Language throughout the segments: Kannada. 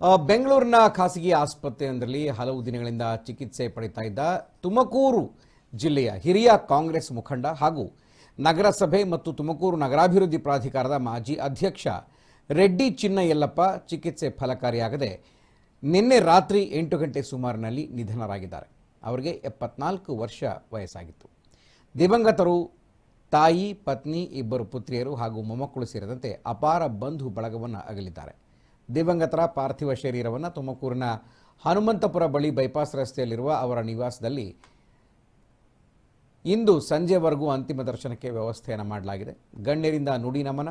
ಬೆಂಗಳೂರಿನ ಖಾಸಗಿ ಆಸ್ಪತ್ರೆಯೊಂದರಲ್ಲಿ ಹಲವು ದಿನಗಳಿಂದ ಚಿಕಿತ್ಸೆ ಪಡಿತಾ ಇದ್ದ ತುಮಕೂರು ಜಿಲ್ಲೆಯ ಹಿರಿಯ ಕಾಂಗ್ರೆಸ್ ಮುಖಂಡ ಹಾಗೂ ನಗರಸಭೆ ಮತ್ತು ತುಮಕೂರು ನಗರಾಭಿವೃದ್ಧಿ ಪ್ರಾಧಿಕಾರದ ಮಾಜಿ ಅಧ್ಯಕ್ಷ ರೆಡ್ಡಿ ಚಿನ್ನಯಲ್ಲಪ್ಪ ಚಿಕಿತ್ಸೆ ಫಲಕಾರಿಯಾಗದೆ ನಿನ್ನೆ ರಾತ್ರಿ ಎಂಟು ಗಂಟೆ ಸುಮಾರಿನಲ್ಲಿ ನಿಧನರಾಗಿದ್ದಾರೆ. ಅವರಿಗೆ ಎಪ್ಪತ್ನಾಲ್ಕು ವರ್ಷ ವಯಸ್ಸಾಗಿತ್ತು. ದಿವಂಗತರು, ತಾಯಿ, ಪತ್ನಿ, ಇಬ್ಬರು ಪುತ್ರಿಯರು ಹಾಗೂ ಮೊಮ್ಮಕ್ಕಳು ಸೇರಿದಂತೆ ಅಪಾರ ಬಂಧು ಬಳಗವನ್ನು ಅಗಲಿದ್ದಾರೆ. ದಿವಂಗತರ ಪಾರ್ಥಿವ ಶರೀರವನ್ನು ತುಮಕೂರಿನ ಹನುಮಂತಪುರ ಬಳಿ ಬೈಪಾಸ್ ರಸ್ತೆಯಲ್ಲಿರುವ ಅವರ ನಿವಾಸದಲ್ಲಿ ಇಂದು ಸಂಜೆವರೆಗೂ ಅಂತಿಮ ದರ್ಶನಕ್ಕೆ ವ್ಯವಸ್ಥೆಯನ್ನು ಮಾಡಲಾಗಿದೆ. ಗಣ್ಯರಿಂದ ನುಡಿ ನಮನ,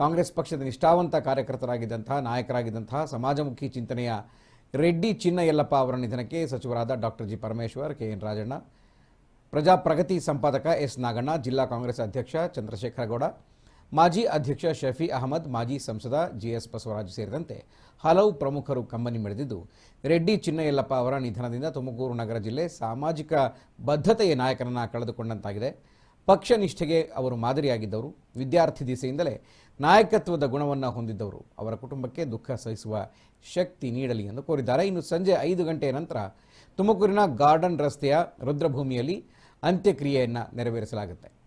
ಕಾಂಗ್ರೆಸ್ ಪಕ್ಷದ ನಿಷ್ಠಾವಂತ ಕಾರ್ಯಕರ್ತರಾಗಿದ್ದಂತಹ, ನಾಯಕರಾಗಿದ್ದಂತಹ ಸಮಾಜಮುಖಿ ಚಿಂತನೆಯ ರೆಡ್ಡಿ ಚಿನ್ನಯಲ್ಲಪ್ಪ ಅವರ ನಿಧನಕ್ಕೆ ಸಚಿವರಾದ doctor G Parameshwar, K N Rajanna, Prajapragati ಸಂಪಾದಕ ಎಸ್ ನಾಗಣ್ಣ, ಜಿಲ್ಲಾ ಕಾಂಗ್ರೆಸ್ ಅಧ್ಯಕ್ಷ ಚಂದ್ರಶೇಖರ ಗೌಡ ಮಾಜಿ ಅಧ್ಯಕ್ಷ ಶಫಿ ಅಹಮದ್, ಮಾಜಿ ಸಂಸದ ಜಿಎಸ್ ಬಸವರಾಜ್ ಸೇರಿದಂತೆ ಹಲವು ಪ್ರಮುಖರು ಕಂಬನಿ ಮಿಡಿದಿದ್ದು, ರೆಡ್ಡಿ ಚಿನ್ನಯಲ್ಲಪ್ಪ ಅವರ ನಿಧನದಿಂದ ತುಮಕೂರು ನಗರ ಜಿಲ್ಲೆ ಸಾಮಾಜಿಕ ಬದ್ಧತೆಯ ನಾಯಕನನ್ನ ಕಳೆದುಕೊಂಡಂತಾಗಿದೆ. ಪಕ್ಷ ನಿಷ್ಠೆಗೆ ಅವರು ಮಾದರಿಯಾಗಿದ್ದವರು, ವಿದ್ಯಾರ್ಥಿ ದಿಸೆಯಿಂದಲೇ ನಾಯಕತ್ವದ ಗುಣವನ್ನು ಹೊಂದಿದ್ದವರು, ಅವರ ಕುಟುಂಬಕ್ಕೆ ದುಃಖ ಸಹಿಸುವ ಶಕ್ತಿ ನೀಡಲಿ ಎಂದು ಕೋರಿದ್ದಾರೆ. ಇನ್ನು ಸಂಜೆ ಐದು ಗಂಟೆಯ ನಂತರ ತುಮಕೂರಿನ ಗಾರ್ಡನ್ ರಸ್ತೆಯ ರುದ್ರಭೂಮಿಯಲ್ಲಿ ಅಂತ್ಯಕ್ರಿಯೆಯನ್ನು ನೆರವೇರಿಸಲಾಗುತ್ತೆ.